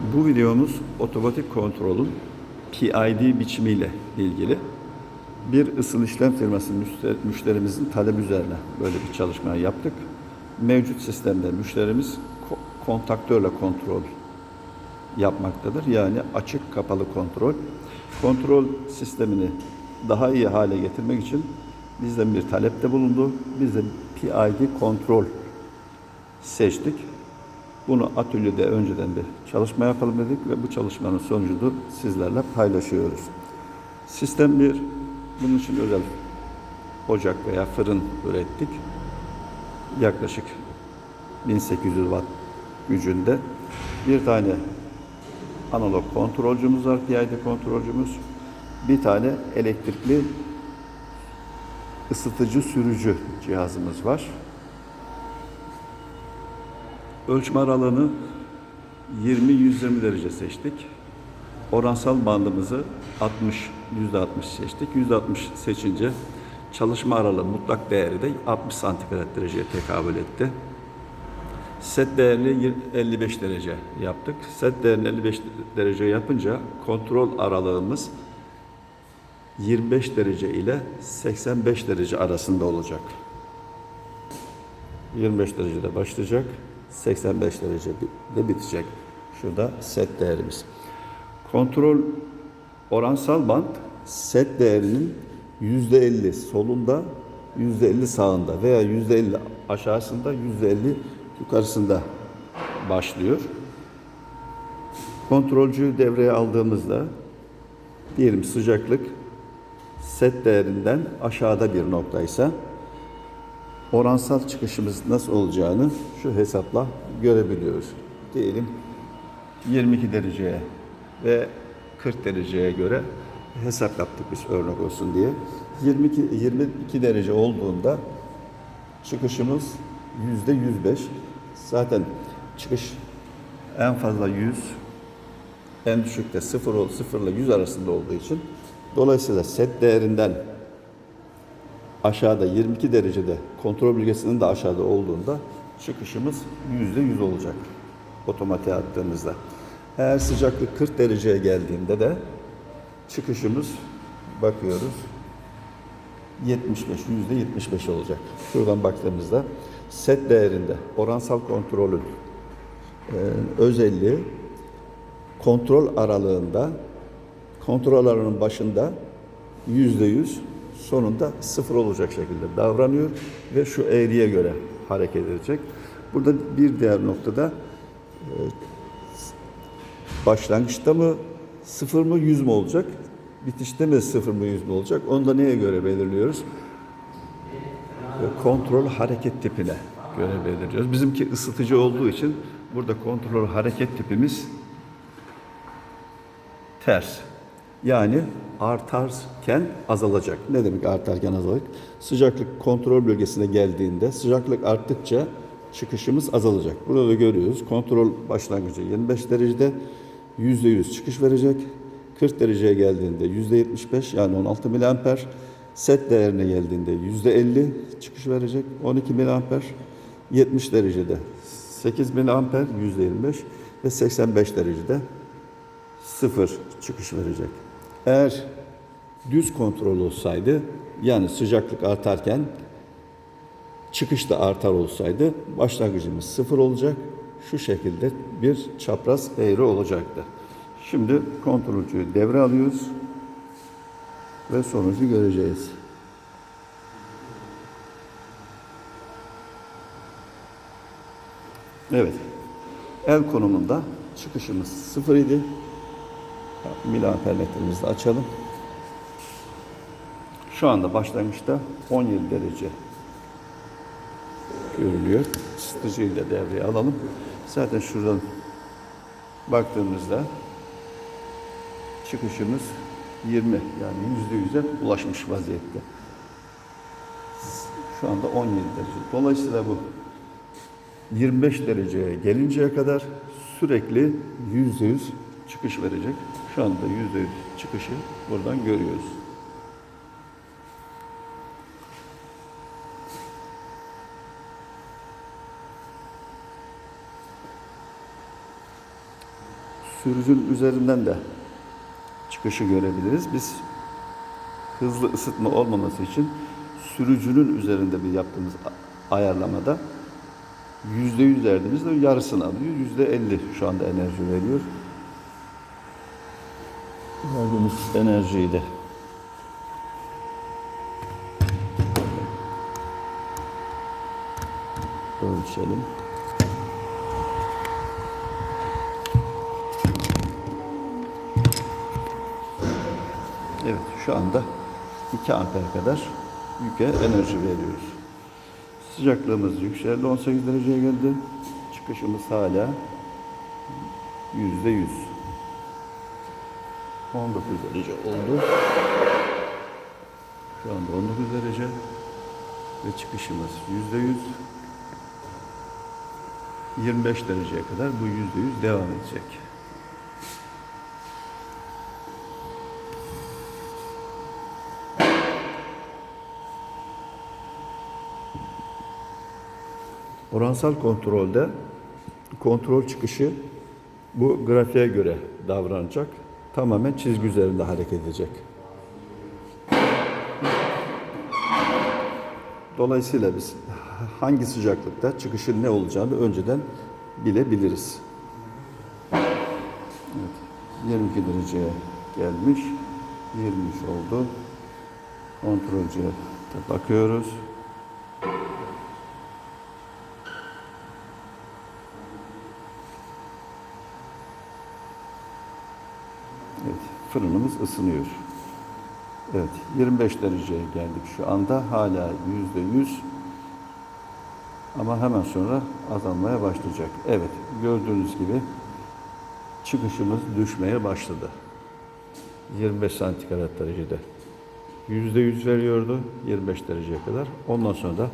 Bu videomuz otomatik kontrolün PID biçimiyle ilgili. Bir ısıl işlem firması müşter- müşterimizin talebi üzerine böyle bir çalışma yaptık. Mevcut sistemde müşterimiz ko- kontaktörle kontrol yapmaktadır. Yani açık kapalı kontrol. Kontrol sistemini daha iyi hale getirmek için bizden bir talepte bulundu. Biz de PID kontrol seçtik. Bunu atölyede önceden bir çalışma yapalım dedik ve bu çalışmanın sonucunu sizlerle paylaşıyoruz. Sistem bir, bunun için özel ocak veya fırın ürettik. Yaklaşık 1800 watt gücünde bir tane analog kontrolcümüz var, PID kontrolcümüz. Bir tane elektrikli ısıtıcı sürücü cihazımız var. Ölçme aralığını 20-120 derece seçtik. Oransal bandımızı 60, %60 seçtik. %60 seçince çalışma aralığı mutlak değeri de 60 santigrat dereceye tekabül etti. Set değerini yir- 55 derece yaptık. Set değerini 55 derece yapınca kontrol aralığımız 25 derece ile 85 derece arasında olacak. 25 derecede başlayacak, 85 derecede bitecek. Şurada set değerimiz. Kontrol oransal band set değerinin %50 solunda, %50 sağında veya %50 aşağısında, %50 yukarısında başlıyor. Kontrolcüyü devreye aldığımızda diyelim sıcaklık set değerinden aşağıda bir noktaysa oransal çıkışımız nasıl olacağını şu hesapla görebiliyoruz. Diyelim 22 dereceye ve 40 dereceye göre hesap yaptık biz örnek olsun diye. 22 22 derece olduğunda çıkışımız yüzde 105. Zaten çıkış en fazla 100, en düşükte 0 ol 0 ile 100 arasında olduğu için dolayısıyla set değerinden aşağıda 22 derecede kontrol bölgesinin de aşağıda olduğunda çıkışımız yüzde yüz olacak otomatiğe attığımızda. Eğer sıcaklık 40 dereceye geldiğinde de çıkışımız bakıyoruz 75, yüzde 75 olacak. Şuradan baktığımızda set değerinde oransal kontrolün e, özelliği kontrol aralığında kontrol aralığının başında yüzde yüz sonunda sıfır olacak şekilde davranıyor ve şu eğriye göre hareket edecek. Burada bir diğer noktada e, başlangıçta mı sıfır mı yüz mü olacak? Bitişte mi sıfır mı yüz mü olacak? Onu da neye göre belirliyoruz? E, Kontrol hareket tipine göre belirliyoruz. Bizimki ısıtıcı olduğu için burada kontrol hareket tipimiz ters. Yani artarken azalacak. Ne demek artarken azalacak? Sıcaklık kontrol bölgesine geldiğinde sıcaklık arttıkça çıkışımız azalacak. Burada da görüyoruz. Kontrol başlangıcı 25 derecede %100 çıkış verecek. 40 dereceye geldiğinde %75 yani 16 miliamper. Set değerine geldiğinde %50 çıkış verecek. 12 miliamper. 70 derecede 8 miliamper %25 ve 85 derecede sıfır çıkış verecek. Eğer düz kontrol olsaydı yani sıcaklık artarken çıkış da artar olsaydı başlangıcımız sıfır olacak. Şu şekilde bir çapraz eğri olacaktı. Şimdi kontrolcüyü devre alıyoruz ve sonucu göreceğiz. Evet. El konumunda çıkışımız sıfır idi. Miliampermetremizi de açalım. Şu anda başlangıçta 17 derece görülüyor. Isıtıcıyı da devreye alalım. Zaten şuradan baktığımızda çıkışımız 20 yani %100'e ulaşmış vaziyette. Şu anda 17 derece. Dolayısıyla bu 25 dereceye gelinceye kadar sürekli %100 çıkış verecek. Şu anda %100 çıkışı buradan görüyoruz. Sürücünün üzerinden de çıkışı görebiliriz. Biz hızlı ısıtma olmaması için sürücünün üzerinde bir yaptığımız ayarlamada yüzde yüz verdiğimizde yarısını alıyor. Yüzde elli şu anda enerji veriyor. Verdiğimiz enerjiyi de ölçelim. Evet şu anda 2 amper kadar yüke enerji veriyoruz. Sıcaklığımız yükseldi 18 dereceye geldi. Çıkışımız hala yüzde yüz. 19 derece oldu. Şu anda 19 derece ve çıkışımız yüzde yüz. 25 dereceye kadar bu yüzde yüz devam edecek. Oransal kontrolde kontrol çıkışı bu grafiğe göre davranacak. Tamamen çizgi üzerinde hareket edecek. Dolayısıyla biz hangi sıcaklıkta çıkışın ne olacağını önceden bilebiliriz. Evet, 22 dereceye gelmiş. 23 oldu. Kontrolcüye bakıyoruz. Evet, fırınımız ısınıyor. Evet, 25 dereceye geldik şu anda. Hala yüzde yüz. Ama hemen sonra azalmaya başlayacak. Evet, gördüğünüz gibi çıkışımız düşmeye başladı. 25 santigrat derecede. Yüzde yüz veriyordu 25 dereceye kadar. Ondan sonra da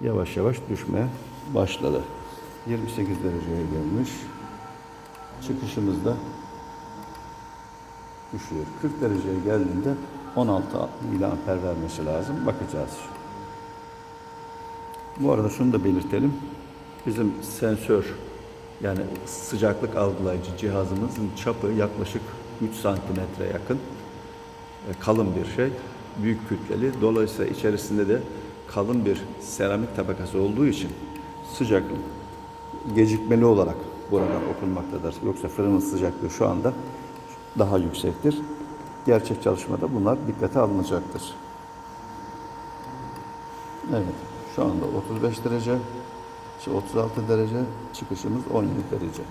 yavaş yavaş düşmeye başladı. 28 dereceye gelmiş. Çıkışımızda düşüyor. 40 dereceye geldiğinde 16 miliamper vermesi lazım. Bakacağız. Bu arada şunu da belirtelim. Bizim sensör yani sıcaklık algılayıcı cihazımızın çapı yaklaşık 3 santimetre yakın. E, Kalın bir şey. Büyük kütleli. Dolayısıyla içerisinde de kalın bir seramik tabakası olduğu için sıcaklık gecikmeli olarak buradan okunmaktadır. Yoksa fırının sıcaklığı şu anda daha yüksektir. Gerçek çalışmada bunlar dikkate alınacaktır. Evet, şu anda 35 derece, şu 36 derece, çıkışımız 17 derece.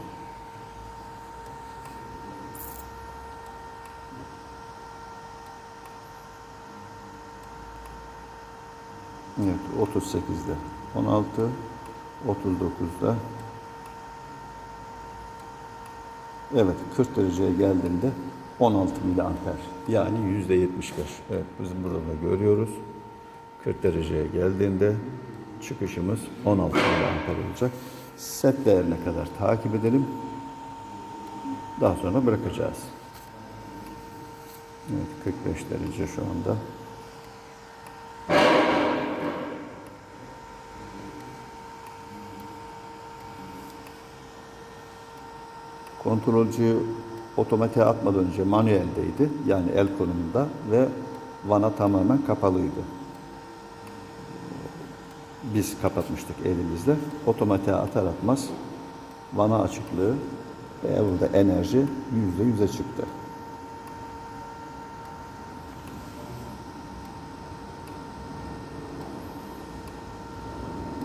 Evet, 38'de 16, 39'da Evet, 40 dereceye geldiğinde 16 miliamper. Yani yüzde 75. Evet, bizim burada da görüyoruz. 40 dereceye geldiğinde çıkışımız 16 miliamper olacak. Set değerine kadar takip edelim. Daha sonra bırakacağız. Evet, 45 derece şu anda. Kontrolcüyü otomatiğe atmadan önce manueldeydi. Yani el konumunda ve vana tamamen kapalıydı. Biz kapatmıştık elimizle. Otomatiğe atar atmaz vana açıklığı ve burada enerji yüzde yüze çıktı.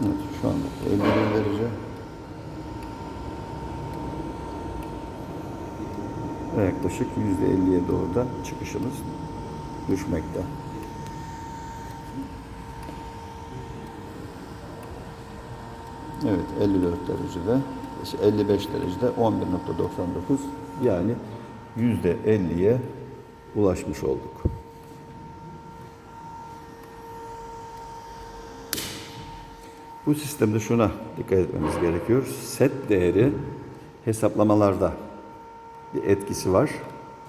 Evet, şu anda 51 derece. ve yaklaşık %50'ye doğru da çıkışımız düşmekte. Evet 54 derecede, işte 55 derecede 11.99 yani %50'ye ulaşmış olduk. Bu sistemde şuna dikkat etmemiz gerekiyor. Set değeri hesaplamalarda bir etkisi var.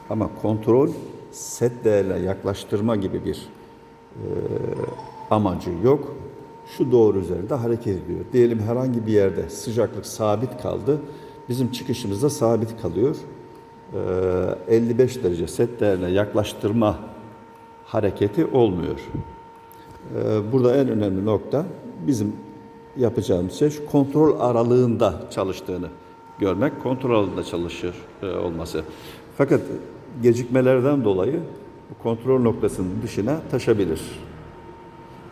Ama kontrol set değerle yaklaştırma gibi bir e, amacı yok. Şu doğru üzerinde hareket ediyor. Diyelim herhangi bir yerde sıcaklık sabit kaldı. bizim çıkışımızda sabit kalıyor. Ee, 55 derece set değerine yaklaştırma hareketi olmuyor. Ee, Burada en önemli nokta bizim yapacağımız şey şu kontrol aralığında çalıştığını görmek, kontrol aralığında çalışır e, olması. Fakat gecikmelerden dolayı kontrol noktasının dışına taşabilir.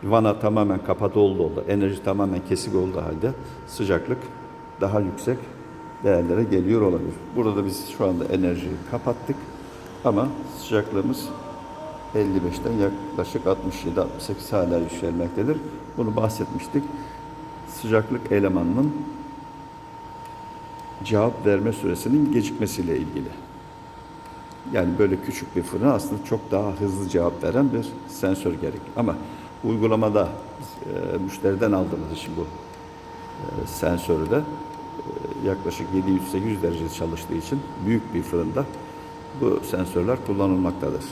Vana tamamen kapalı oldu oldu, enerji tamamen kesik olduğu halde sıcaklık daha yüksek değerlere geliyor olabilir. Burada da biz şu anda enerjiyi kapattık ama sıcaklığımız 55'ten yaklaşık 67-68 hala yükselmektedir. Bunu bahsetmiştik. Sıcaklık elemanının cevap verme süresinin gecikmesiyle ilgili. Yani böyle küçük bir fırın aslında çok daha hızlı cevap veren bir sensör gerek. Ama uygulamada e, müşteriden aldığımız için bu e, sensörü de e, yaklaşık 700-800 derece çalıştığı için büyük bir fırında bu sensörler kullanılmaktadır.